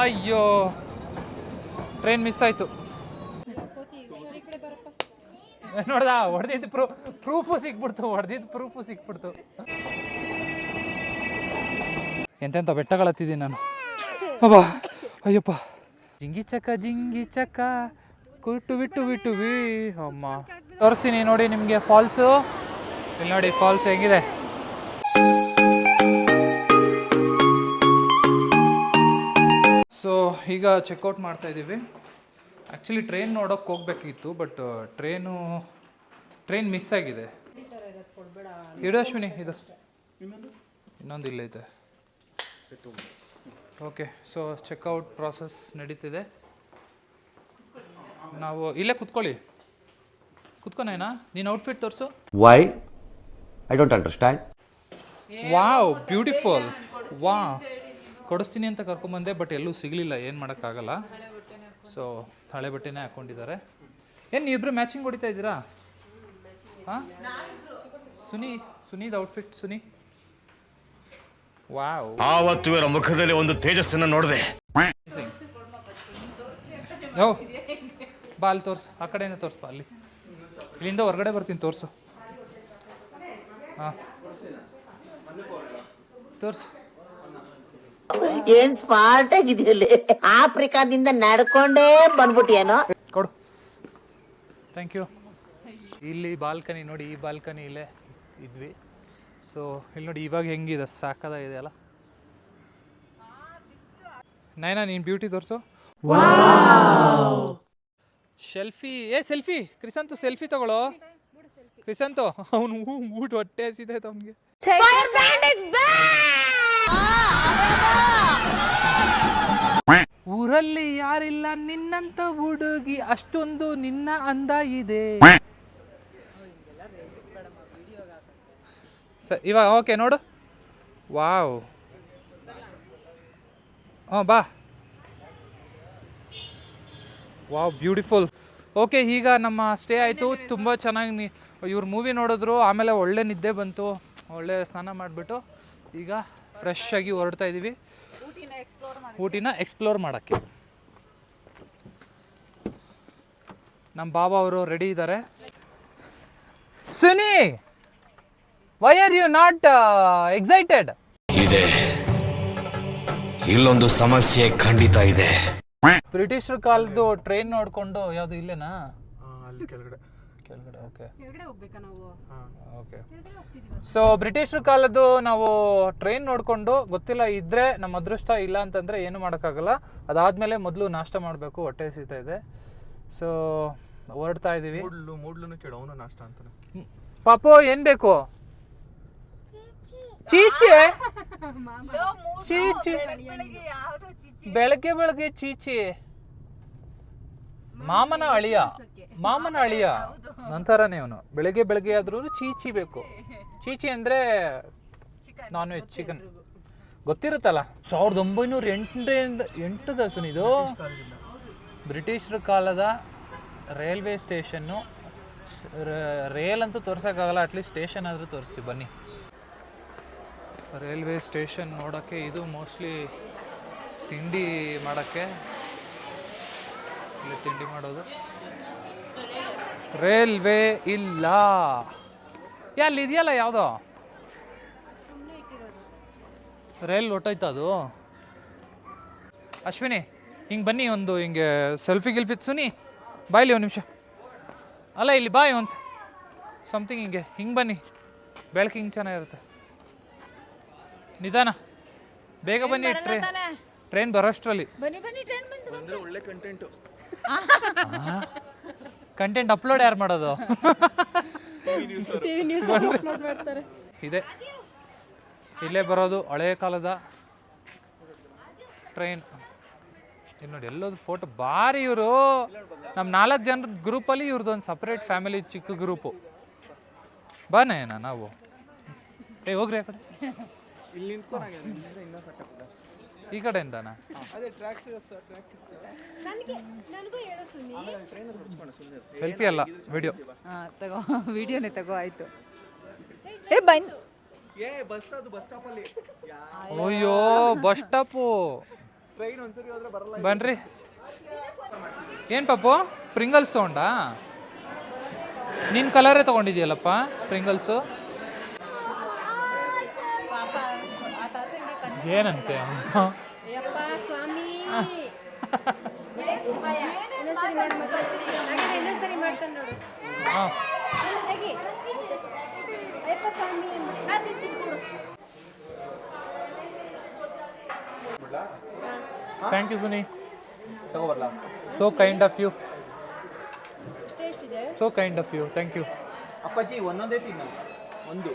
ಅಯ್ಯೋ train miss ಆಯಿತು. ನೋಡ್ದ ಹೊಡೆದಿದ್ದು ಪ್ರೂ ಪ್ರೂಫು ಸಿಕ್ಬಿಡ್ತು ಹೊಡೆದಿದ್ದು ಪ್ರೂಫು ಸಿಕ್ಬಿಡ್ತು ಎಂತೆಂಥ ಬೆಟ್ಟಗಳತ್ತಿದ್ದೀನಿ ನಾನು. ಅಬ್ಬಾ ಅಯ್ಯಪ್ಪ. ಜಿಂಗಿ ಚಕ್ಕ ಜಿಂಗಿ ಚಕ್ಕ ಕುಟ್ಟು ಬಿಟ್ಟು ಬಿಟ್ಟು ಬಿ. ಅಮ್ಮ. ತೋರಿಸ್ತೀನಿ ನೋಡಿ ನಿಮಗೆ ಫಾಲ್ಸು ಇಲ್ಲಿ ನೋಡಿ ಫಾಲ್ಸ್ ಹೆಂಗಿದೆ. ಸೊ ಈಗ ಚೆಕ್ಔಟ್ ಮಾಡ್ತಾ ಇದ್ದೀವಿ ಆ್ಯಕ್ಚುಲಿ ಟ್ರೈನ್ ನೋಡೋಕ್ಕೆ ಹೋಗ್ಬೇಕಿತ್ತು ಬಟ್ ಟ್ರೈನು ಟ್ರೈನ್ ಮಿಸ್ ಆಗಿದೆ. ಇಡು ಅಶ್ವಿನಿ ಇದು. ಇನ್ನೊಂದು? ಇಲ್ಲೈತೆ ಓಕೆ ಸೊ ಚೆಕ್ಔಟ್ ಪ್ರಾಸೆಸ್ ನಡೀತಿದೆ. ನಾವು ಇಲ್ಲೇ ಕುತ್ಕೊಳ್ಳಿ. ಕುತ್ಕೊನೇನಾ ನೀನು ಔಟ್ಫಿಟ್ ತೋರಿಸು. Why I don't understand wow beautiful ವಾ ಕೊಡಿಸ್ತೀನಿ ಅಂತ ಕರ್ಕೊಂಬಂದೆ ಬಟ್ ಎಲ್ಲೂ ಸಿಗಲಿಲ್ಲ ಏನು ಮಾಡೋಕ್ಕಾಗಲ್ಲ. ಸೊ ಹಳೆ ಬಟ್ಟೆನೇ ಹಾಕ್ಕೊಂಡಿದ್ದಾರೆ ಏನು ನೀವಿಬ್ರು ಮ್ಯಾಚಿಂಗ್ ಹೊಡಿತಾ ಇದ್ದೀರಾ? ಹಾಂ? ಸುನಿ ಸುನೀದ್ ಔಟ್ಫಿಟ್ ಸುನಿ. ವಾವ್ ಆವತ್ತು ಇವರ ಮುಖದಲ್ಲಿ ಒಂದು ತೇಜಸ್ಸನ್ನು ನೋಡಿದೆ. ಓ ಬಾ ಅಲ್ಲಿ ತೋರ್ಸು. ಆ ಕಡೆನೇ ತೋರ್ಸು ಬಾ ಅಲ್ಲಿ. ಇಲ್ಲಿಂದ ಹೊರಗಡೆ ಬರ್ತೀನಿ ತೋರಿಸು. ಹಾಂ. ತೋರಿಸು. ಏನ್ ಸ್ಮಾರ್ಟ್ ಆಗಿದೆಯಲ್ಲಿ ಆಫ್ರಿಕಾದಿಂದ ನಡ್ಕೊಂಡೇ ಬಂದ್ಬಿಟ್ಟಿಯೇನೋ? ಕೊಡು. ಥ್ಯಾಂಕ್ ಯು ಇಲ್ಲಿ ಬಾಲ್ಕನಿ ನೋಡಿ ಈ ಬಾಲ್ಕನಿ ಇಲ್ಲೇ ಇದ್ವಿ. ಸೊ ಇಲ್ಲಿ ನೋಡಿ ಇವಾಗ ಹೆಂಗಿದೆ? ಸಾಕದಾಗಿದೆ ಅಲ್ಲ? ನೈನಾ ನೀನು ಬ್ಯೂಟಿ ತೋರಿಸು. ಸೆಲ್ಫಿ ಏ ಸೆಲ್ಫಿ ಕ್ರಿಸಂತು ಸೆಲ್ಫಿ ತಗೊಳ್ಳೋ. ಕ್ರಿಸಂತು ಅವನು ಊಟ ಹೊಟ್ಟೆ ಹಸಿದೆ ಅವನಿಗೆ. ಊರಲ್ಲಿ ಯಾರಿಲ್ಲ ನಿನ್ನಂತ ಹುಡುಗಿ, ಅಷ್ಟೊಂದು ನಿನ್ನ ಅಂದ ಇದೆ. ಇವಾಗ ಓಕೆ ನೋಡು. ವಾವ್ ಹಾಂ, ಬಾ. ವಾವ್ ಬ್ಯೂಟಿಫುಲ್ ಓಕೆ ಈಗ ನಮ್ಮ ಸ್ಟೇ ಆಯಿತು. ತುಂಬ ಚೆನ್ನಾಗಿ ಇವ್ರ ಮೂವಿ ನೋಡಿದ್ರು. ಆಮೇಲೆ ಒಳ್ಳೆ ನಿದ್ದೆ ಬಂತು. ಒಳ್ಳೆ ಸ್ನಾನ ಮಾಡಿಬಿಟ್ಟು ಈಗ ಫ್ರೆಶ್ ಆಗಿ ಹೊರಡ್ತಾ ಇದ್ದೀವಿ. ಊಟಿನ ಎಕ್ಸ್ಪ್ಲೋರ್ ಮಾಡೋಕ್ಕೆ. ನಮ್ಮ ಬಾಬಾ ಅವರು ರೆಡಿ ಇದ್ದಾರೆ Suni why are you not excited ಇದೆ. ಇಲ್ಲೊಂದು ಸಮಸ್ಯೆ ಖಂಡಿತ ಇದೆ. ಬ್ರಿಟಿಷರ ಕಾಲದ್ದು ಟ್ರೈನ್ ನೋಡ್ಕೊಂಡು ಯಾವುದು ಇಲ್ಲೇನಾ? ಅಲ್ಲಿ ಕೆಳಗಡೆ. ಕೆಳಗಡೆ ಓಕೆ ಓಕೆ ಸೊ ಬ್ರಿಟಿಷರ್ ಕಾಲದ್ದು ನಾವು ಟ್ರೈನ್ ನೋಡಿಕೊಂಡು ಗೊತ್ತಿಲ್ಲ ಇದ್ರೆ ನಮ್ಮ ಅದೃಷ್ಟ ಇಲ್ಲ ಅಂತಂದ್ರೆ ಏನು ಮಾಡೋಕ್ಕಾಗಲ್ಲ. ಅದಾದ್ಮೇಲೆ ಮೊದಲು ನಾಷ್ಟ ಮಾಡಬೇಕು ಹೊಟ್ಟೆ ಹಸಿತಾ ಇದೆ. ಸೊ ಹೊರಡ್ತಾ ಇದೀವಿ. ಮೂಡ್ಲು ಮೂಡ್ಲುನು ಕೇಳು ಅವನು ನಾಷ್ಟ ಅಂತಾನೆ. ಪಾಪು ಏನ್ ಬೇಕು? ಚೀಚಿ. ಚೀಚಿ? ಬೆಳಗ್ಗೆ ಬೆಳಗ್ಗೆ ಚೀಚಿ. ಮಾಮನ ಅಳಿಯ ಮಾಮನ ಅಳಿಯ. ನಂತರನೇ ಅವನು ಬೆಳಗ್ಗೆ ಬೆಳಗ್ಗೆ ಆದ್ರೂ ಚೀಚಿ ಬೇಕು. ಚೀಚಿ ಅಂದ್ರೆ ನಾನ್ ವೆಜ್ ಚಿಕನ್ ಗೊತ್ತಿರುತ್ತಲ್ಲ? ಸಾವಿರದ ಒಂಬೈನೂರ ಎಂಟರಿಂದ ಎಂಟು ದಸನ್ ಇದು? ಬ್ರಿಟಿಷರ ಕಾಲದ ರೈಲ್ವೆ ಸ್ಟೇಷನ್ನು ರೇಲ್ ಅಂತೂ ತೋರ್ಸೋಕ್ಕಾಗಲ್ಲ ಅಟ್ಲೀಸ್ಟ್ ಸ್ಟೇಷನ್ ಆದರೂ ತೋರಿಸ್ತೀವಿ ಬನ್ನಿ. ರೈಲ್ವೆ ಸ್ಟೇಷನ್ ನೋಡೋಕ್ಕೆ ಇದು ಮೋಸ್ಟ್ಲಿ ತಿಂಡಿ ಮಾಡೋಕ್ಕೆ ಇಲ್ಲಿ ತಿಂಡಿ ಮಾಡೋದು? ರೈಲ್ವೆ ಇಲ್ಲ. ಎಲ್ಲಿ ಅಲ್ಲಿ ಇದೆಯಲ್ಲ ಯಾವುದೋ? ರೈಲ್ ಹೊಟ್ಟೋಯ್ತಾ ಅದು? ಅಶ್ವಿನಿ ಹಿಂಗೆ ಬನ್ನಿ ಒಂದು ಹಿಂಗೆ ಸೆಲ್ಫಿ ಗಿಲ್ಫಿ ಸುನಿ. ಬಾಯ್ಲಿ ಒಂದು ನಿಮಿಷ. ಅಲ್ಲ ಇಲ್ಲಿ ಬಾಯ್ ಒಂದು ಸಮಥಿಂಗ್ ಹಿಂಗೆ ಹಿಂಗೆ ಬನ್ನಿ. ಬೆಳಕು ಹಿಂಗೆ ಚೆನ್ನಾಗಿರುತ್ತೆ ನಿಧಾನ. ಬೇಗ ಬನ್ನಿ ಟ್ರೈನ್ ಟ್ರೈನ್ ಬರೋಷ್ಟರಲ್ಲಿ ಬನ್ನಿ ಬನ್ನಿ ಟ್ರೈನ್ ಬಂತು ಅಂದ್ರೆ ಒಳ್ಳೆ ಕಂಟೆಂಟು ಕಂಟೆಂಟ್ ಅಪ್ಲೋಡ್ ಯಾರು ಮಾಡೋದು? ಟಿವಿ ನ್ಯೂಸ್ ಅಪ್ಲೋಡ್ ಮಾಡ್ತಾರೆ. ಇದೆ. ಇಲ್ಲೇ ಬರೋದು ಹಳೆಯ ಕಾಲದ ಟ್ರೈನ್ ಇಲ್ಲಿ ನೋಡಿ ಎಲ್ಲೋದು ಫೋಟೋ ಭಾರಿ ಇವರು. ನಮ್ಮ ನಾಲ್ಕು ಜನರ ಗ್ರೂಪಲ್ಲಿ ಇವ್ರದ್ದು ಒಂದು ಸಪ್ರೇಟ್ ಫ್ಯಾಮಿಲಿ ಚಿಕ್ಕ ಗ್ರೂಪು ಬಾನೇನ ನಾವು. ಏ ಹೋಗ್ರಿ ಆ ಕಡೆ. ಈ ಕಡೆಯಿಂದನಾ? ಸೆಲ್ಫಿ ಅಲ್ಲ ವಿಡಿಯೋ ಹಾ ತಗೋ ವಿಡಿಯೋನೇ ತಗೋ ಆಯ್ತು. ಏ ಬೈ ಏ ಬಸ್ ಅದು ಬಸ್ ಸ್ಟಾಪ್ ಅಲ್ಲಿ. ಅಯ್ಯೋ. ಬಸ್ ಸ್ಟಾಪು ಟ್ರೈನ್ ಒಂದ್ಸರಿ ಹೋದ್ರೆ ಬರಲ್ಲ ಬನ್ರಿ. ಏನು ಪಾಪು ಪ್ರಿಂಗಲ್ಸ್ ತೊಗೊಂಡಾ ನಿನ್ನ ಕಲರೇ ತೊಗೊಂಡಿದ್ಯಲ್ಲಪ್ಪ ಪ್ರಿಂಗಲ್ಸು ಏನಂತೆ ಯಪ್ಪ ಸ್ವಾಮಿ ಇನ್ನೊಂದ್ಸರಿ ಮಾಡಿ ಮಾತಾಡ್ತೀನಿ ಹಾಗಾದ್ರೆ ಇನ್ನೊಂದ್ಸರಿ ಮಾಡ್ತಾನೆ ನೋಡು ಹಾಂ ಹೇಗೆ ಯಪ್ಪ ಸ್ವಾಮಿ. Thank you Suni. ತಗೋಬರ್ಲಾ? So kind of you so kind of you thank you ಅಪ್ಪಾಜಿ ಒಂದೊಂದೇ ತಿನ್ನ. ಒಂದು.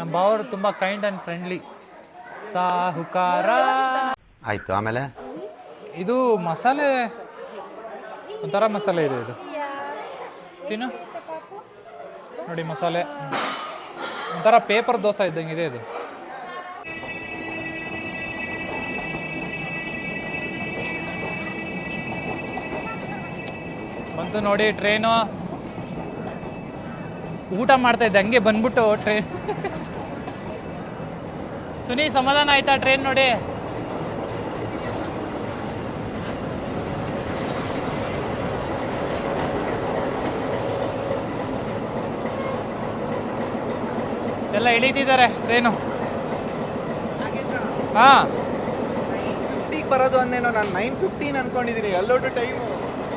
ನಮ್ಮ ಬಾವರು ತುಂಬ ಕೈಂಡ್ ಆ್ಯಂಡ್ ಫ್ರೆಂಡ್ಲಿ ಸಾಹುಕಾರ ಆಯಿತು ಆಮೇಲೆ? ಇದು ಮಸಾಲೆ ಒಂಥರ ಮಸಾಲೆ ಇದೆ ಇದು. ತಿನ್ನು. ನೋಡಿ ಮಸಾಲೆ. ಒಂಥರ ಪೇಪರ್ ದೋಸೆ ಇದ್ದಂಗೆ ಇದೆ ಇದು. ಬಂತು ನೋಡಿ ಟ್ರೈನು ಊಟ ಮಾಡ್ತಾ ಇದ್ದೆ ಹಂಗೆ ಬಂದ್ಬಿಟ್ಟು ಟ್ರೈನ್ ಸುನಿ ಸಮಾಧಾನ ಆಯ್ತಾ? ಟ್ರೈನ್ ನೋಡಿ. ಎಲ್ಲ ಇಳಿತಿದ್ದಾರೆ ಟ್ರೈನು ಹಾ. ಫಿಫ್ಟಿಗೆ ಬರೋದು ಅಂದೇನೋ ನಾನು ನೈನ್ ಫಿಫ್ಟೀನ್ ಅನ್ಕೊಂಡಿದ್ದೀನಿ ಎಲ್ಲೋಟು ಟೈಮು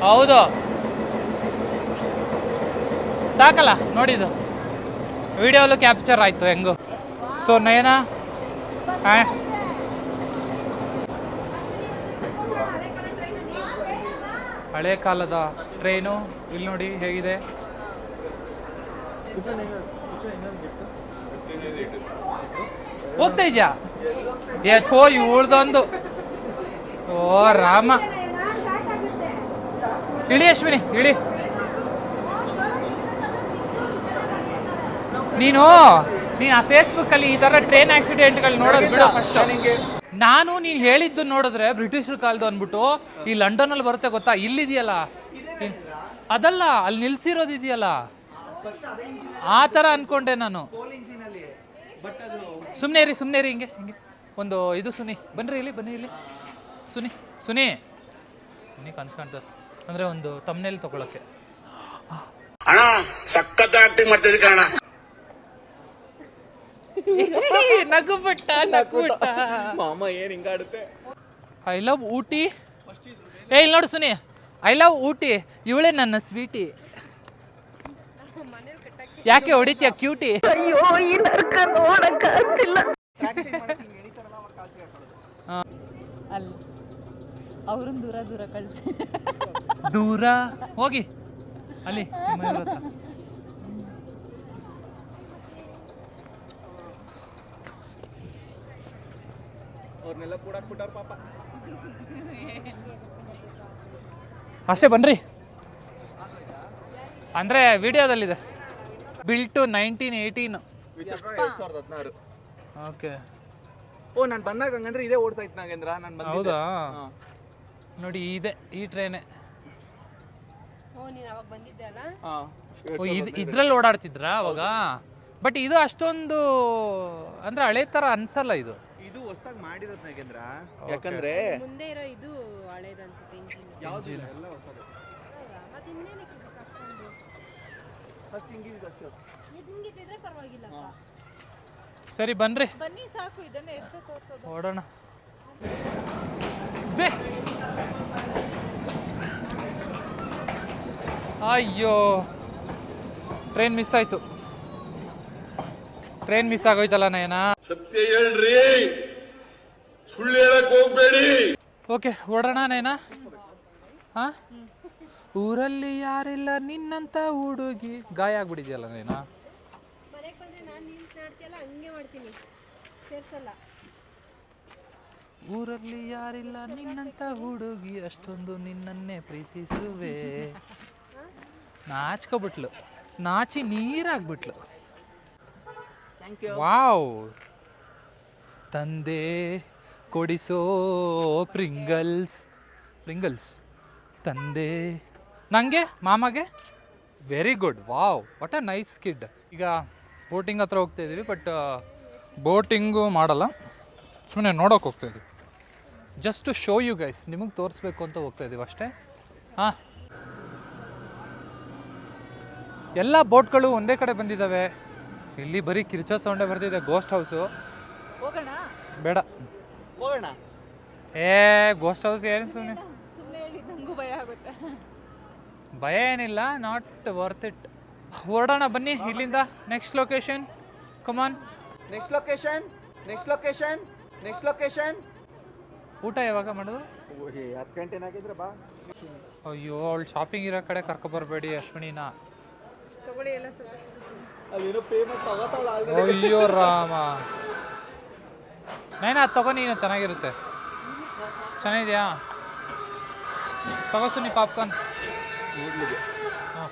ಹೌದು. ಸಾಕಲ್ಲ ನೋಡಿದ್ದು. ವಿಡಿಯೋಲ್ಲೂ ಕ್ಯಾಪ್ಚರ್ ಆಯಿತು ಹೆಂಗು. ಸೊ ನಯನ ಹಳೆ ಕಾಲದ ಟ್ರೈನು ಇಲ್ಲಿ ನೋಡಿ ಹೇಗಿದೆ. ಹೋಗ್ತಾ ಇದೆಯಾ? ಎತ್ ಥೋ ಇವಳ್ದೊಂದು ಓ, ರಾಮ. ಇಳಿ ಅಶ್ವಿನಿ, ಇಳಿ. ನೀನು? ನೀನು ಆ ಫೇಸ್ಬುಕ್ಕಲ್ಲಿ ಈ ಥರ ಟ್ರೈನ್ ಆಕ್ಸಿಡೆಂಟ್ಗಳು ನೋಡೋದು ಬಿಡು ಫಸ್ಟ್ ನಾನು ನೀನು ಹೇಳಿದ್ದು ನೋಡಿದ್ರೆ ಬ್ರಿಟಿಷರ್ ಕಾಲದ್ದು ಅಂದ್ಬಿಟ್ಟು ಈ ಲಂಡನಲ್ಲಿ ಬರುತ್ತೆ ಗೊತ್ತಾ? ಇಲ್ಲಿದೆಯಲ್ಲ? ಇಲ್- ಅದಲ್ಲ ಅಲ್ಲಿ ನಿಲ್ಸಿರೋದು ಇದೆಯಲ್ಲ ಆ ಥರ ಅಂದ್ಕೊಂಡೆ ನಾನು. ಸುಮ್ಮನೆ ರೀ ಸುಮ್ಮನೆ ರೀ ಹಿಂಗೆ ಹಿಂಗೆ. ಒಂದು ಇದು ಸುನಿ ಬನ್ನಿರಿ ಇಲ್ಲಿ ಬನ್ನಿ ಇಲ್ಲಿ. ಸುನಿ ಸುನಿ. ಸುನಿ ಕನ್ಸು ಕಾಣ್ತದೆ ಅಂದರೆ ಒಂದು ತಮ್ಮನೇಲಿ ತಗೊಳಕ್ಕೆ. ಅಣ್ಣ ಸಖತ್ ಆಕ್ಟಿಂಗ್ ಮಾಡ್ತಿದ್ದೆ ಕಣ ನಗು ಬಿಟ್ಟ ನಗು ಬಿಟ್ಟ ಮಾಮ ಏನು ಹಿಂಗಾಡುತ್ತೆ ಐ ಲವ್ ಊಟಿ. ಏ ಇಲ್ಲಿ ನೋಡು ಸುನಿ. I love Ooty. ಇವಳೇ ನನ್ನ ಸ್ವೀಟಿ ಯಾಕೆ ಹೊಡಿತೀಯ ಕ್ಯೂಟಿ ಅಲ್ಲ. ಅವ್ರನ್ನ ದೂರ ದೂರ ಕಳಿಸಿ. ದೂರ? ಹೋಗಿ. ಅಲ್ಲಿ ಅವ್ರನ್ನೆಲ್ಲ ಕೂಡಾಕ್ಬಿಟ್ಟಾರ ಪಾಪ. ಅಷ್ಟೇ ಬನ್ರಿ. ಅಂದರೆ ವಿಡಿಯೋದಲ್ಲಿದೆ. ಬಿಲ್ ಟು ನೈನ್ಟೀನ್ ಏಯ್ಟೀನ್ ಸಾವಿರದ ಹದಿನಾರು. ಓಕೆ. ಓ ನಾನು ಬಂದಾಗ ಹಂಗಂದ್ರೆ ಇದೇ ಓಡ್ತಾ ಇತ್ತು ನಾಗೇಂದ್ರ. ನಾನು ಬಂದಿದ್ದೆ. ಹೌದಾ? ನೋಡಿ ಇದೆ ಈ ಟ್ರೈನೇ ಓ ನೀನು ಅವಾಗ ಬಂದಿದ್ದೆ ಅಲ್ಲ? ಓ ಇದು ಇದ್ರಲ್ಲಿ ಓಡಾಡ್ತಿದ್ರ ಅವಾಗ? ಬಟ್ ಇದು ಅಷ್ಟೊಂದು ಅಂದ್ರೆ ಹಳೆ ಥರ ಅನ್ಸಲ್ಲ ಇದು. ಇದು ಹೊಸದಾಗಿ ಮಾಡಿರೋದು ನಾಗೇಂದ್ರ? ಯಾಕಂದ್ರೆ ಮುಂದೆ ಇರೋ ಇದು ಹಳೇದು ಅನ್ಸುತ್ತೆ ಇಂಜಿನ್ ಯಾವ್ದು ಇಲ್ಲ ಎಲ್ಲ ಹೊಸದು. ಹೌದಾ? ಮತ್ತೆ ಇನ್ನೇನಕ್ಕೆ ಇದಕ್ಕೆ ಅಷ್ಟೊಂದು ಫಸ್ಟ್ ಹಿಂಗಿದೆ ಅಷ್ಟು. ಇದು ಹಿಂಗಿದ್ರೆ ಪರವಾಗಿಲ್ಲ ಸರಿ ಬನ್ರಿ. ಬನ್ನಿ ಸಾಕು ಇದನ್ನ ಎಷ್ಟು ತೋರಿಸೋದು. ಓಡೋಣ. ಬೇ! ಅಯ್ಯೋ! ಟ್ರೈನ್ ಮಿಸ್ ಆಯ್ತು. ಟ್ರೈನ್ ಮಿಸ್ ಆಗೋಯ್ತಲ್ಲ ನಯನ? ಸತ್ಯ ಹೇಳ್ರಿ. ಸುಳ್ಳು ಹೇಳಕ್ ಹೋಗ್ಬೇಡಿ. ಓಕೆ ಹೊಡೋಣ ನೇನ? ಹಾ? ಊರಲ್ಲಿ ಯಾರಿಲ್ಲ ನಿನ್ನಂತ ಹುಡುಗಿ. ಗಾಯ ಆಗ್ಬಿಡಿದ್ಯಲ್ಲ ನೇನ? ಮನೆಗೆ ಬಂದ್ರೆ ನಾನು ನೀನು ಮಾಡ್ತೀಯಲ್ಲ ಹಂಗೆ ಮಾಡ್ತೀನಿ. ಸೇರ್ಸಲ್ಲ. ಊರಲ್ಲಿ ಯಾರಿಲ್ಲ ನಿನ್ನಂತ ಹುಡುಗಿ. ಅಷ್ಟೊಂದು ನಿನ್ನನ್ನೇ ಪ್ರೀತಿಸುವೆ. ನಾಚ್ಕೊಬಿಟ್ಲು. ನಾಚಿ ನೀರಾಗ್ಬಿಟ್ಲು. ವಾವ್. ತಂದೆ ಕೊಡಿಸೋ ಪ್ರಿಂಗಲ್ಸ್ ಪ್ರಿಂಗಲ್ಸ್ ತಂದೆ. ನನಗೆ ಮಾಮಗೆ? Very good wow what a nice kid ಈಗ ಬೋಟಿಂಗ್ ಹತ್ರ ಹೋಗ್ತಾ ಇದ್ದೀವಿ ಬಟ್ ಬೋಟಿಂಗು ಮಾಡಲ್ಲ. ಸುಮ್ಮನೆ ನೋಡೋಕೆ ಹೋಗ್ತಾ ಇದ್ದೀವಿ. ಜಸ್ಟ್ ಶೋ ಯು ಗೈಸ್ ನಿಮಗೆ ತೋರಿಸ್ಬೇಕು ಅಂತ ಹೋಗ್ತಾ ಇದ್ದೀವಿ ಅಷ್ಟೇ. ಹಾಂ. ಎಲ್ಲ ಬೋಟ್ಗಳು ಒಂದೇ ಕಡೆ ಬಂದಿದ್ದಾವೆ ಇಲ್ಲಿ ಬರೀ ಕಿರ್ಚ ಸೌಂಡೇ ಬರ್ತಿದೆ ಗೋಸ್ಟ್ ಹೌಸು ಹೋಗೋಣ? ಬೇಡ. ಹೋಗೋಣ. ಏ ಗೋಸ್ಟ್ ಹೌಸ್ ಏನು ಸುಮ್ಮನೆ ಸುಮ್ಮನೆ ಹೇಳಿ ನನಗೂ ಭಯ ಆಗುತ್ತೆ. ಭಯ ಏನಿಲ್ಲ ನಾಟ್ ವರ್ತ್ ಇಟ್ ಹೊರಡೋಣ ಬನ್ನಿ ಇಲ್ಲಿಂದ. Next location come on next location next location next location ಊಟ ಯಾವಾಗ ಮಾಡೋದು? ಓಹೇ ಹತ್ತು ಗಂಟೆನಾಗಿದ್ರೆ ಬಾ. ಅಯ್ಯೋ ಅವಳು ಶಾಪಿಂಗ್ ಇರೋ ಕಡೆ ಕರ್ಕೊಬರ್ಬೇಡಿ ಅಶ್ವಿನಿನ. ತಗೊಳ್ಳಿ ಎಲ್ಲ ಸ್ವಲ್ಪ ಅದೇನೋ ಪೇಮೆಂಟ್ ತಗೋತಾಳ ಅಯ್ಯೋ ರಾಮ. ನೈನಾ ಅದು ತಗೋ ನೀನು ಚೆನ್ನಾಗಿರುತ್ತೆ. ಚೆನ್ನಾಗಿದೆಯಾ? ತಗೋಸು ನೀ ಪಾಪ್ಕಾರ್ನ್. ಹಾಂ.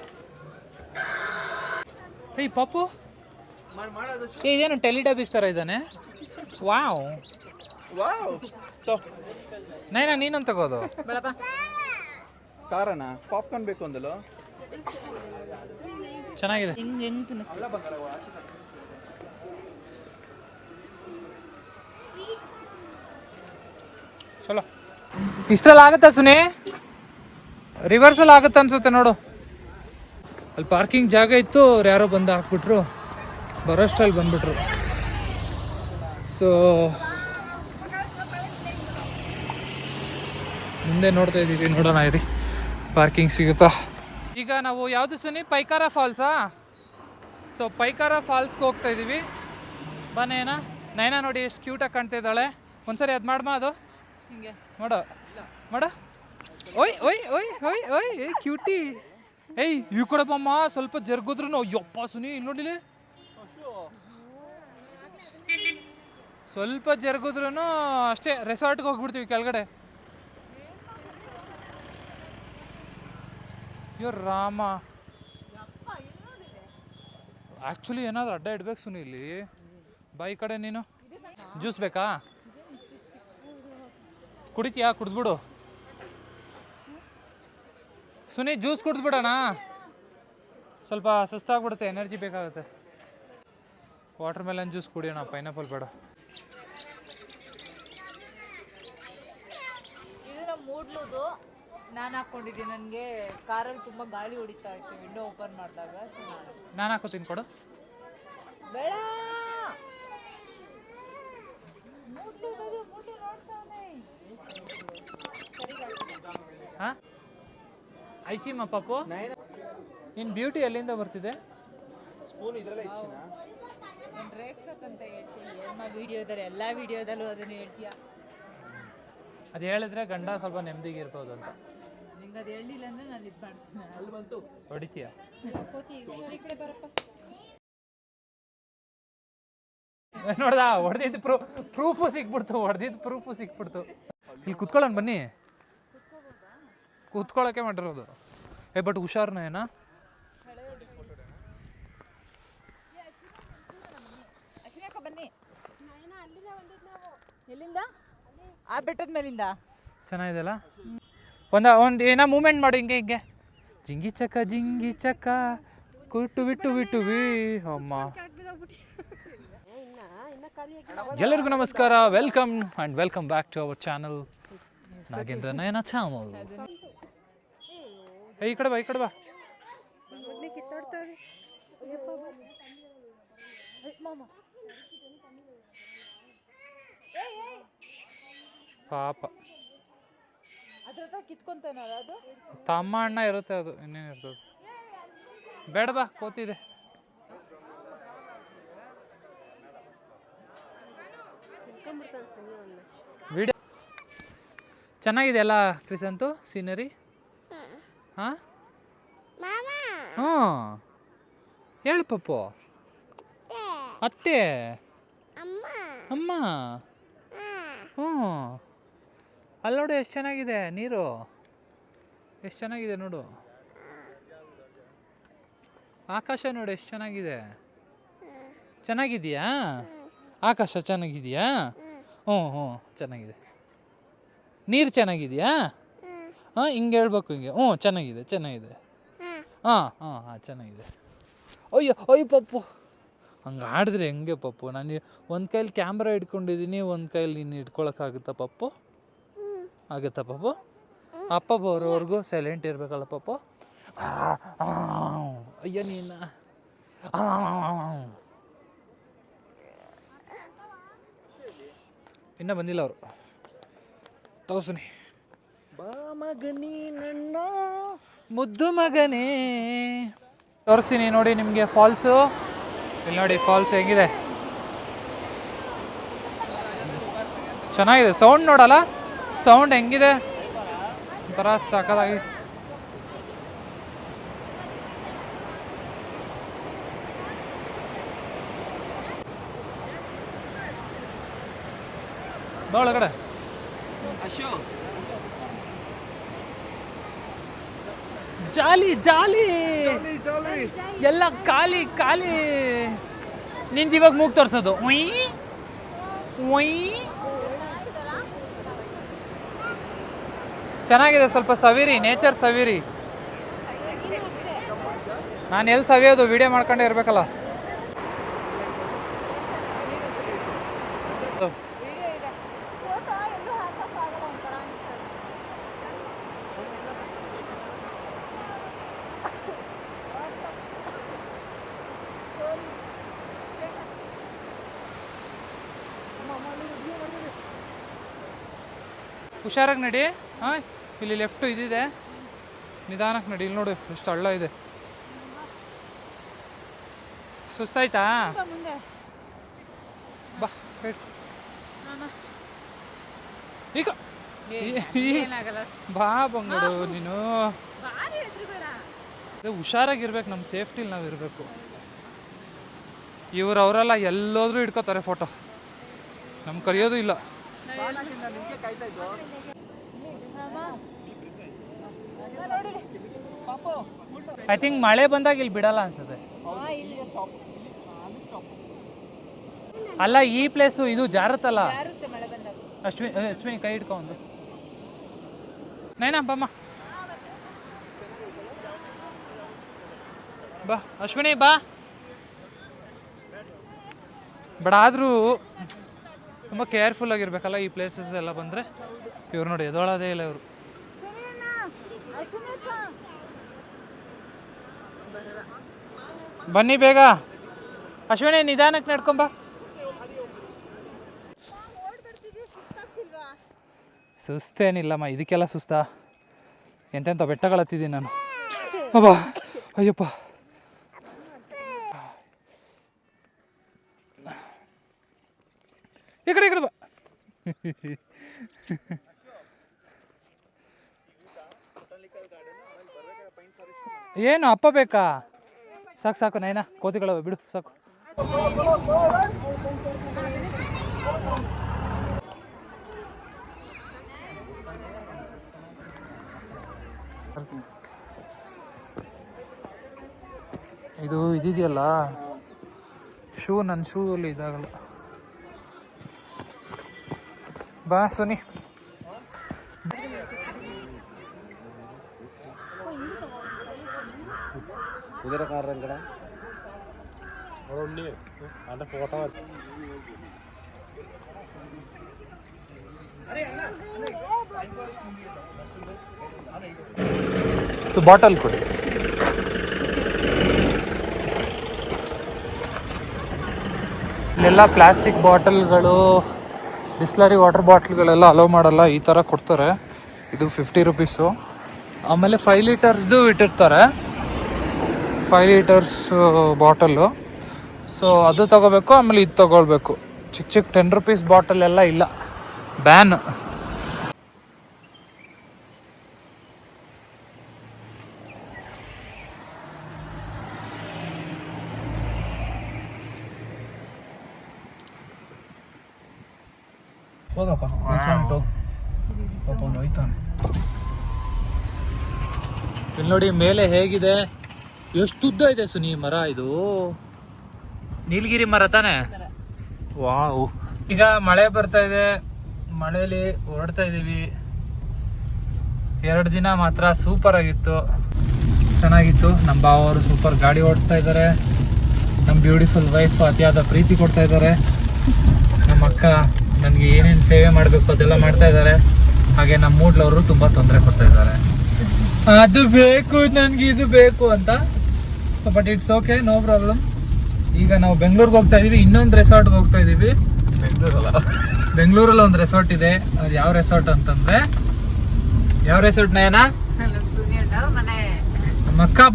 ಏಯ್ ಪಾಪು. ಮಾಡೋದು ಏ ಇದೇನು ಟೆಲಿಡಬೀಸ್ ಥರ ಇದ್ದಾನೆ? ವಾವ್. ನೈನಾ ನೀನೊಂದು ತಗೋದು. ಕಾರಣ ಪಾಪ್ಕಾರ್ನ್ ಬೇಕು ಅಂದಲು? ಚೆನ್ನಾಗಿದೆ. ಹೆಂಗ್ ಆಗುತ್ತ ಸುನಿ? ರಿವರ್ಸಲ್ ಆಗುತ್ತೆ ಅನ್ಸುತ್ತೆ ನೋಡು. ಅಲ್ಲಿ ಪಾರ್ಕಿಂಗ್ ಜಾಗ ಇತ್ತು, ಅವ್ರು ಯಾರೋ ಬಂದು ಹಾಕ್ಬಿಟ್ರು. ಬರೋಷ್ಟ್ರಲ್ಲಿ ಬಂದ್ಬಿಟ್ರು. ಸೊ ಮುಂದೆ ನೋಡ್ತಾ ಇದ್ದೀವಿ, ನೋಡೋಣ ಇರಿ. ಪಾರ್ಕಿಂಗ್ ಸಿಗುತ್ತಾ? ಈಗ ನಾವು ಯಾವುದು ಸುನಿ? ಪೈಕಾರ ಫಾಲ್ಸಾ? ಸೊ ಪೈಕಾರ ಫಾಲ್ಸ್ಗೆ ಹೋಗ್ತಾ ಇದ್ದೀವಿ. ಬನ್ನೇನಾ? ನೈನಾ ನೋಡಿ, ಎಷ್ಟು ಕ್ಯೂಟಾಗಿ ಕಾಣ್ತಾ ಇದ್ದಾಳೆ. ಒಂದ್ಸರಿ ಅದು ಮಾಡ್ಮಾ ಅದು? ಹಿಂಗೆ. ಮಾಡ. ಮಾಡ. ಓಯ್ ಓಯ್ ಓಯ್ ಓಯ್ ಓಯ್, ಏ ಕ್ಯೂಟಿ ಏಯ್, ಇವ್ ಕೊಡಪ್ಪಮ್ಮ ಸ್ವಲ್ಪ ಜರ್ಗುದ್ರು ಯಪ್ಪ ಸುನಿ, ಇಲ್ಲಿ ನೋಡಿಲಿ ಸ್ವಲ್ಪ ಜರ್ಗುದ್ರು ಅಷ್ಟೇ ರೆಸಾರ್ಟ್ಗೆ ಹೋಗ್ಬಿಡ್ತೀವಿ ಕೆಳಗಡೆ. ಅಯ್ಯೋ ರಾಮ. ಆ್ಯಕ್ಚುಲಿ ಏನಾದ್ರು ಅಡ್ಡ ಇಡ್ಬೇಕು ಸುನಿ ಇಲ್ಲಿ. ಬಾಯಿ ಕಡೆ ನೀನು. ಜ್ಯೂಸ್ ಬೇಕಾ? ಕುಡಿತೀಯಾ? ಕುಡಿದ್ಬಿಡು. ಸುನಿ ಜ್ಯೂಸ್ ಕುಡಿದ್ಬಿಡೋಣ? ಸ್ವಲ್ಪ ಸುಸ್ತಾಗ್ಬಿಡುತ್ತೆ ಎನರ್ಜಿ ಬೇಕಾಗುತ್ತೆ. ವಾಟರ್ ಮೆಲನ್ ಜ್ಯೂಸ್ ಕುಡಿಯೋಣ ಪೈನಾಪಲ್ ಬೇಡ. ಇದು ನಮ್ಮ ಮೂಡ್ಲುದು ನಾನು ಹಾಕ್ಕೊಂಡಿದ್ದೀನಿ. ನನಗೆ ಕಾರಲ್ಲಿ ತುಂಬ ಗಾಳಿ ಹೊಡಿತಾ ಇತ್ತು ವಿಂಡೋ ಓಪನ್ ಮಾಡಿದಾಗ ನಾನು ಹಾಕೋತೀನಿ. ಕೊಡು. ಬೇಡ! ಮೂಡ್ಲು ಮೂಡ್ಲು ನೋಡ್ತಾವ್ನೆ. ಹಾಂ? ಐಸಿಮ್ಮ ಪಾಪು. ನಿನ್ನ ಬ್ಯೂಟಿ ಎಲ್ಲಿಂದ ಬರ್ತಿದೆ? ಸ್ಪೂನ್ ಇದರಲ್ಲೇ ಇಚ್ಚಿನ? ನಾನು ರೇಗ್ಸಕ್ಕಂತ ಹೇಳ್ತೀನಿ ಏಮ್ಮ ವಿಡಿಯೋದಲ್ಲಿ ಎಲ್ಲ ವಿಡಿಯೋದಲ್ಲೂ ಅದನ್ನು ಹೇಳ್ತೀಯ? ಅದು ಹೇಳಿದ್ರೆ ಗಂಡ ಸ್ವಲ್ಪ ನೆಮ್ಮದಿಗೆ ಇರ್ಬೋದು ಅಂತ. ನಿಂಗೆ ಅದು ಹೇಳಿಲ್ಲ ಅಂದರೆ ನಾನು ಇದು ಮಾಡ್ತೀನಿ. ಅಲ್ಲಿ ಬಂತು. ಹೊಡಿತೀಯ? ಈ ಕಡೆ ಬರಪ್ಪ. ನೋಡ್ದ ಹೊಡೆದಿದ್ದು ಪ್ರೂ ಪ್ರೂಫು ಸಿಕ್ಬಿಡ್ತು ಹೊಡೆದಿದ್ದು ಪ್ರೂಫು ಸಿಕ್ಬಿಡ್ತು ಇಲ್ಲಿ ಕುತ್ಕೊಳ್ಳೋಣ ಬನ್ನಿ. ಕುತ್ಕೊಳ್ಳೋಕೆ ಮಾಡಿರೋದು. ಏ ಬಟ್ ಹುಷಾರ್ನ ಏನ? ಅಶ್ವಿನಕ್ಕ ಬನ್ನಿ ಎಲ್ಲಿಂದ ಆ ಬೆಟ್ಟದ ಮೇಲಿಂದ ಚೆನ್ನಾಗಿದೆಯಲ್ಲ? ಒಂದ, ಒಂದು, ಏನೋ ಮೂಮೆಂಟ್ ಮಾಡಿ ಹಿಂಗೆ ಹಿಂಗೆ. ಜಿಂಗಿ ಚಕ್ಕ ಜಿಂಗಿ ಚಕ್ಕ ಕುಟ್ಟು, ಬಿಟ್ಟು ಬಿಟ್ಟು, ಬಿ, ಅಮ್ಮ. ಎಲ್ಲರಿಗೂ ನಮಸ್ಕಾರ. Welcome and welcome back to our channel Nagendra Nayana ಚಾಮಲ್ ಈ ಕಡೆ ಬಾ, ಈ ಕಡೆ ಬಾ. ಪಾಪ. ತಮ್ಮ ಅಣ್ಣ ಇರುತ್ತೆ ಅದು, ಇನ್ನೇನು ಇರ್ತದೆ. ಬೇಡ ಬಾ, ಕೂತಿದೆ. ವಿಡಿಯೋ ಚೆನ್ನಾಗಿದೆ ಅಲ್ಲ ಕ್ರಿಸಂತು ಸೀನರಿ? ಹಾಂ? ಹ್ಞೂ. ಹೇಳು ಪಪ್ಪು. ಅತ್ತೆ. ಅಮ್ಮ. ಹ್ಞೂ. ಅಲ್ಲಿ ನೋಡು ಎಷ್ಟು ಚೆನ್ನಾಗಿದೆ ನೀರು. ಎಷ್ಟು ಚೆನ್ನಾಗಿದೆ ನೋಡು. ಆಕಾಶ ನೋಡು ಎಷ್ಟು ಚೆನ್ನಾಗಿದೆ. ಚೆನ್ನಾಗಿದೆಯಾ ಆಕಾಶ ಚೆನ್ನಾಗಿದೆಯಾ ಹ್ಞೂ ಹ್ಞೂ ಚೆನ್ನಾಗಿದೆ. ನೀರು ಚೆನ್ನಾಗಿದೆಯಾ? ಹಾಂ ಹಿಂಗೆ ಹೇಳ್ಬೇಕು ಹಿಂಗೆ. ಹ್ಞೂ ಚೆನ್ನಾಗಿದೆ ಚೆನ್ನಾಗಿದೆ. ಹಾಂ ಹಾಂ ಹಾಂ ಚೆನ್ನಾಗಿದೆ. ಅಯ್ಯೋ ಅಯ್ಯೋ ಪಪ್ಪು. ಹಂಗೆ ಆಡಿದ್ರೆ ಹೆಂಗೆ ಪಪ್ಪು? ನಾನು ಒಂದು ಕೈಲಿ ಕ್ಯಾಮ್ರಾ ಹಿಡ್ಕೊಂಡಿದ್ದೀನಿ ಒಂದು ಕೈಲಿ ನೀನು ಹಿಡ್ಕೊಳಕ್ಕಾಗುತ್ತಾ ಪಪ್ಪು? ಆಗುತ್ತಾ ಪಪ್ಪು? ಅಪ್ಪ ಬರೋವರೆಗೂ ಸೈಲೆಂಟ್ ಇರಬೇಕಲ್ಲ ಪಪ್ಪು? ಅಯ್ಯ ನೀನು. ಇನ್ನೂ ಬಂದಿಲ್ಲ ಅವರು. ತೋರ್ಸುನಿ ಬಾ ಮಗನಿ ನನ್ನ ಮುದ್ದು ಮಗನೇ. ತೋರಿಸ್ತೀನಿ ನೋಡಿ ನಿಮಗೆ ಫಾಲ್ಸು ಇಲ್ಲಿ ನೋಡಿ ಫಾಲ್ಸ್ ಹೆಂಗಿದೆ. ಚೆನ್ನಾಗಿದೆ. ಸೌಂಡ್ ನೋಡಲ್ಲ? ಸೌಂಡ್ ಹೆಂಗಿದೆ? ಒಂಥರ ಸಕ್ಕದಾಗಿ ಬಾ ಒಳಗಡೆ. ಜಾಲಿ ಜಾಲಿ. ಎಲ್ಲ ಖಾಲಿ ಖಾಲಿ. ನಿಂದು ಇವಾಗ ಮೂಗ್ ತೋರ್ಸೋದು. ಒಯ್ ಒಯ್ ಚೆನ್ನಾಗಿದೆ, ಸ್ವಲ್ಪ ಸವಿರಿ ನೇಚರ್ ಸವಿರಿ. ನಾನು ಎಲ್ಲಿ ಸವಿಯೋದು? ವಿಡಿಯೋ ಮಾಡ್ಕೊಂಡೇ ಇರಬೇಕಲ್ಲ. ಹುಷಾರಾಗಿ ನಡಿ. ಹಾಂ ಇಲ್ಲಿ ಲೆಫ್ಟು ಇದಿದೆ. ನಿಧಾನಕ್ಕೆ ನಡಿ. ಇಲ್ಲಿ ನೋಡು ಎಷ್ಟು ಹಳ್ಳ ಇದೆ. ಸುಸ್ತಾಯ್ತಾ? ಬಾ ಈಗ. ಬಾ ಬಂಗಡು ನೀನು. ಹುಷಾರಾಗಿರ್ಬೇಕು ನಮ್ಮ ಸೇಫ್ಟಿಲಿ ನಾವು ಇರಬೇಕು. ಇವ್ರು ಅವರೆಲ್ಲ ಎಲ್ಲೋದ್ರೂ ಇಟ್ಕೋತಾರೆ ಫೋಟೋ ನಮ್ ಕರೆಯೋದು ಇಲ್ಲ. ಐ ಥಿಂಕ್ ಮಳೆ ಬಂದಾಗ ಇಲ್ಲಿ ಬಿಡಲ್ಲ ಅನ್ಸುತ್ತೆ. ಅಲ್ಲ ಈ ಪ್ಲೇಸು ಇದು ಜಾರತ್ತಲ್ಲ? ಅಶ್ವಿನಿ ಅಶ್ವಿನಿ ಕೈ ಹಿಡ್ಕೊಂಡು ನೈನ ನೈನಾ ಬಮ್ಮ. ಬಾ ಅಶ್ವಿನಿ ಬಾ. ಬಟ್ ಆದರೂ ತುಂಬ ಕೇರ್ಫುಲ್ ಆಗಿರ್ಬೇಕಲ್ಲ ಈ ಪ್ಲೇಸಸ್ ಎಲ್ಲ ಬಂದರೆ? ಇವ್ರು ನೋಡಿ ಎದೊಳದೇ ಇಲ್ಲ ಇವರು. ಬನ್ನಿ ಬೇಗ. ಅಶ್ವಿನಿ ನಿಧಾನಕ್ಕೆ ನಡ್ಕೊಂಬ ಸುಸ್ತೇನಿಲ್ಲಮ್ಮ ಇದಕ್ಕೆಲ್ಲ ಸುಸ್ತಾ? ಎಂತೆಂಥ ಬೆಟ್ಟಗಳು ಹತ್ತಿದ್ದೀನಿ ನಾನು. ಅಬ್ಬಾ ಅಯ್ಯಪ್ಪ. ಈ ಕಡೆ ಈ ಕಡೆ ಬಾ. ಏನು ಅಪ್ಪ ಬೇಕಾ? ಸಾಕು ಸಾಕು ನೈನಾ ಕೋತಿಗಳವ, ಬಿಡು, ಸಾಕು. ಇದು ಇದಿದೆಯಲ್ಲ ಶೂ, ನನ್ನ ಶೂ ಅಲ್ಲಿ ಇದಾಗಲ್ಲ. ಬಾ ಸೋನಿ കുതിരക്കാരുടെ ഫോട്ടോ ಬಾಟಲ್ ಕೊಡಿ ಇಲ್ಲೆಲ್ಲ ಪ್ಲಾಸ್ಟಿಕ್ ಬಾಟಲ್ಗಳು ಬಿಸ್ಲರಿ ವಾಟರ್ ಬಾಟ್ಲ್ಗಳೆಲ್ಲ ಅಲೋ ಮಾಡಲ್ಲ, ಈ ಥರ ಕೊಡ್ತಾರೆ. ಇದು ಫಿಫ್ಟಿ ರುಪೀಸು ಆಮೇಲೆ ಫೈವ್ ಲೀಟರ್ಸ್ದು ಇಟ್ಟಿರ್ತಾರೆ. ಫೈವ್ ಲೀಟರ್ಸ್ ಬಾಟಲು ಸೊ ಅದು ತಗೋಬೇಕು, ಆಮೇಲೆ ಇದು ತಗೊಳ್ಬೇಕು. ಚಿಕ್ಕ ಚಿಕ್ಕ ಟೆನ್ ರುಪೀಸ್ ಬಾಟಲ್ ಎಲ್ಲ ಇಲ್ಲ. ಬ್ಯಾನ್ ಹೋಗಪ್ಪ ಹೋಗು ಪಾಪ ಅವ್ನು ಹೋಯ್ತಾನೆ ಇಲ್ಲಿ ನೋಡಿ ಮೇಲೆ ಹೇಗಿದೆ ಎಷ್ಟು ಉದ್ದ ಇದೆ ಸುನಿ ಮರ ಇದು ನೀಲಗಿರಿ ಮರ ತಾನೆ ವಾವ್ ಈಗ ಮಳೆ ಬರ್ತಾ ಇದೆ ಮಳೆಯಲ್ಲಿ ಹೊರಡ್ತಾ ಇದೀವಿ ಎರಡು ದಿನ ಮಾತ್ರ ಸೂಪರ್ ಆಗಿತ್ತು ಚೆನ್ನಾಗಿತ್ತು ನಮ್ಮ ಬಾವರು ಸೂಪರ್ ಗಾಡಿ ಓಡಿಸ್ತಾ ಇದ್ದಾರೆ ನಮ್ಮ ಬ್ಯೂಟಿಫುಲ್ ವೈಫ್ ಅತಿಯಾದ ಪ್ರೀತಿ ಕೊಡ್ತಾ ಇದ್ದಾರೆ ನಮ್ಮ ಅಕ್ಕ ನನಗೆ ಏನೇನು ಸೇವೆ ಮಾಡಬೇಕು ಅದೆಲ್ಲ ಮಾಡ್ತಾ ಇದ್ದಾರೆ. ಹಾಗೆ ನಮ್ಮ ಮೂಡ್ಲವರು ತುಂಬ ತೊಂದರೆ ಕೊಡ್ತಾ ಇದ್ದಾರೆ. ಅದು ಬೇಕು ನನಗೆ ಇದು ಬೇಕು ಅಂತ. So but it's okay no problem ಈಗ ನಾವು ಬೆಂಗಳೂರಿಗೆ ಹೋಗ್ತಾ ಇದ್ದೀವಿ ಇನ್ನೊಂದು ರೆಸಾರ್ಟ್ಗೆ ಹೋಗ್ತಾ ಇದೀವಿ. ಬೆಂಗಳೂರಲ್ಲಿ? ಒಂದು ರೆಸಾರ್ಟ್ ಇದೆ. ಅದು ಯಾವ ರೆಸಾರ್ಟ್ ಅಂತಂದ್ರೆ ಯಾವ ರೆಸಾರ್ಟ್ ನಯನ? ಮನೆ.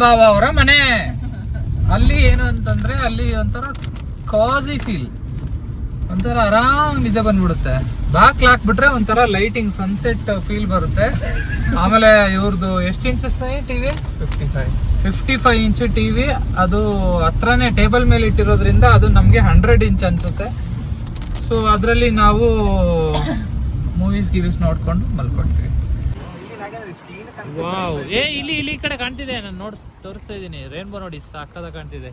ಬಾಬಾ ಅವರ ಮನೆ. ಅಲ್ಲಿ ಏನು ಅಂತಂದ್ರೆ ಅಲ್ಲಿ ಒಂಥರ ಕಾಸಿ ಫೀಲ್ ಒಂಥರ ಆರಾಮ್ ನಿದ್ದೆ ಬಂದ್ಬಿಡುತ್ತೆ. ಬಾಕ್ಲ್ ಹಾಕ್ಬಿಟ್ರೆ ಒಂಥರ ಲೈಟಿಂಗ್ ಸನ್ಸೆಟ್ ಫೀಲ್ ಬರುತ್ತೆ. ಆಮೇಲೆ ಇವ್ರದ್ದು ಎಷ್ಟು inches TV fifty five fifty five inch TV ಅದು ಹತ್ರನೇ ಟೇಬಲ್ ಮೇಲೆ ಇಟ್ಟಿರೋದ್ರಿಂದ ಅದು ನಮಗೆ ಹಂಡ್ರೆಡ್ ಇಂಚ್ ಅನ್ಸುತ್ತೆ. ಸೊ ಅದರಲ್ಲಿ ನಾವು ಮೂವೀಸ್ ಗಿವೀಸ್ ನೋಡ್ಕೊಂಡು ಮಲ್ಕೊಳ್ತೀವಿ. ವಾವ್ ಏ ಇಲ್ಲಿ ಇಲ್ಲಿ ಈ ಕಡೆ ಕಾಣ್ತಿದೆ. ನಾನು ನೋಡ್ಸ್ ತೋರಿಸ್ತಾ ಇದ್ದೀನಿ. ರೇನ್ಬೋ ನೋಡಿ ಸಾಕಾದ ಕಾಣ್ತಿದೆ.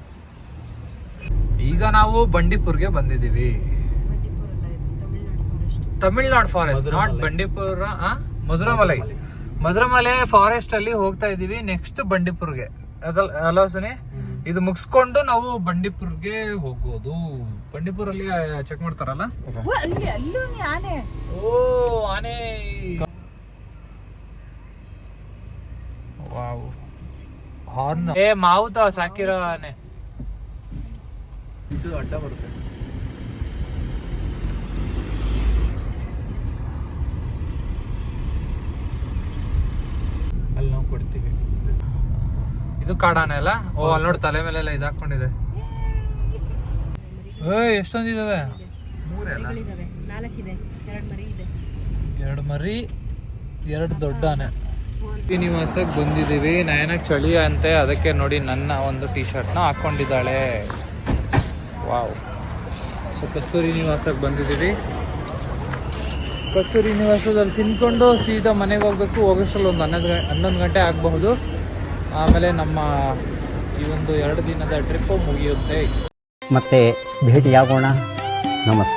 ಈಗ ನಾವು ಬಂಡೀಪುರ್ಗೆ ಬಂದಿದ್ದೀವಿ. ತಮಿಳ್ನಾಡು ಫಾರೆಸ್ಟ್ ನಾಟ್ ಬಂಡೀಪುರ ಆ? ಮಧುರಮಲೈ. ಮಧುರಮಲೆ ಫಾರೆಸ್ಟ್ ಅಲ್ಲಿ ಹೋಗ್ತಾ ಇದೀವಿ ನೆಕ್ಸ್ಟ್ ಬಂಡೀಪುರ್ಗೆ. ಅದಲ್ ಅಲ್ವಾ ಸುನಿ? ಇದು ಮುಗಿಸ್ಕೊಂಡು ನಾವು ಬಂಡೀಪುರ್ಗೆ ಹೋಗೋದು ಬಂಡೀಪುರಲ್ಲಿ ಚೆಕ್ ಮಾಡ್ತಾರಲ್ಲ? ಅಲ್ಲಿ ಅಲ್ಲೂ ಆನೆ. ಓ ಆನೆ. ವಾವ್. ಹಾರ್ನ್. ಏ ಮಾವುತ ಸಾಕಿರೋ ಆನೆ. ಇದು ಅಡ್ಡ ಬರುತ್ತೆ ಅಲ್ಲಿ ನಾವು ಕೊಡ್ತೀವಿ. ಇದು ಕಾಡಾನೆ ಅಲ್ಲ? ಓ ಅಲ್ಲಿ ನೋಡಿ ತಲೆ ಮೇಲೆಲ್ಲ ಇದು ಏ ಎಷ್ಟೊಂದಿದಾವೆ ಇದಾವೆ? ನಾಲ್ಕಿದೆ. ಎರಡು ಮರಿ ಇದೆ. ಎರಡು ಮರಿ ಎರಡು ದೊಡ್ಡ ಆನೆ ಶ್ರೀನಿವಾಸಕ್ಕೆ ಬಂದಿದ್ದೀವಿ. ನಯನಕ್ಕೆ ಚಳಿ ಅಂತೆ. ಅದಕ್ಕೆ ನೋಡಿ ನನ್ನ ಒಂದು ಟಿ ಶರ್ಟ್ನ ಹಾಕ್ಕೊಂಡಿದ್ದಾಳೆ. ವಾವ್. ಸೊ ಕಸ್ತೂರಿ ನಿವಾಸಕ್ಕೆ ಬಂದಿದ್ದೀವಿ. ಕಸ್ತೂರಿ ನಿವಾಸದಲ್ಲಿ ತಿನ್ಕೊಂಡು ಸೀದಾ ಮನೆಗೆ ಹೋಗ್ಬೇಕು. ಹೋಗೋಷ್ಟರಲ್ಲಿ ಒಂದು ಹನ್ನೊಂದು ಹನ್ನೊಂದು ಗಂಟೆ ಆಗಬಹುದು. ಆಮೇಲೆ ನಮ್ಮ ಈ ಒಂದು ಎರಡು ದಿನದ ಟ್ರಿಪ್ಪು ಮುಗಿಯುತ್ತೆ. ಮತ್ತೆ ಭೇಟಿಯಾಗೋಣ. ನಮಸ್ಕಾರ.